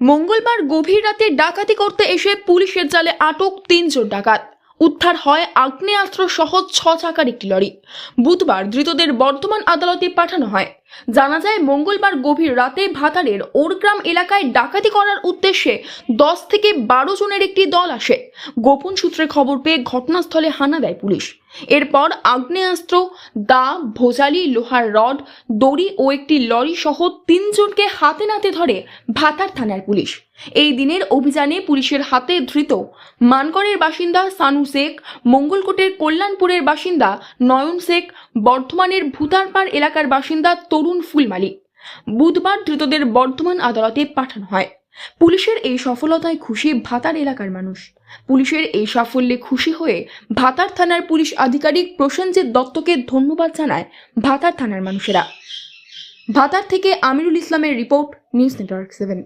মঙ্গলবার গভীর রাতে ডাকাতি করতে এসে পুলিশের জালে আটক তিনজন ডাকাত। উদ্ধার হয় আগ্নেয়াস্ত্র সহ ছ চাকার একটি লরি। বুধবার ধৃতদের বর্তমান আদালতে পাঠানো হয়। জানা যায়, মঙ্গলবার গভীর রাতে ভাতারের ওরগ্রাম এলাকায় ডাকাতি করার উদ্দেশ্যে দশ থেকে বারো জনের একটি দল আসে। গোপন সূত্রে খবর পেয়ে ঘটনাস্থলে হানা দেয় পুলিশ। এরপর আগ্নেয়াস্ত্র, দা, ভোজালি, লোহার রড, দড়ি ও একটি লরি সহ তিনজনকে হাতে নাতে ধরে ভাতার থানার পুলিশ। এই দিনের অভিযানে পুলিশের হাতে ধৃত মানকরের বাসিন্দা সানু শেখ, মঙ্গলকোটের কল্যাণপুরের বাসিন্দা নয়ন শেখ, বর্ধমানের ভূতারপাড় এলাকার বাসিন্দা তরুণ ফুলমালি বুধবার ধৃতদের বর্ধমান আদালতে পাঠানো হয়। পুলিশের এই সফলতায় খুশি ভাতার এলাকার মানুষ। পুলিশের এই সাফল্যে খুশি হয়ে ভাতার থানার পুলিশ আধিকারিক প্রসেনজিৎ দত্তকে ধন্যবাদ জানায় ভাতার থানার মানুষেরা। ভাতার থেকে আমিরুল ইসলামের রিপোর্ট, নিউজ নেটওয়ার্ক সেভেন।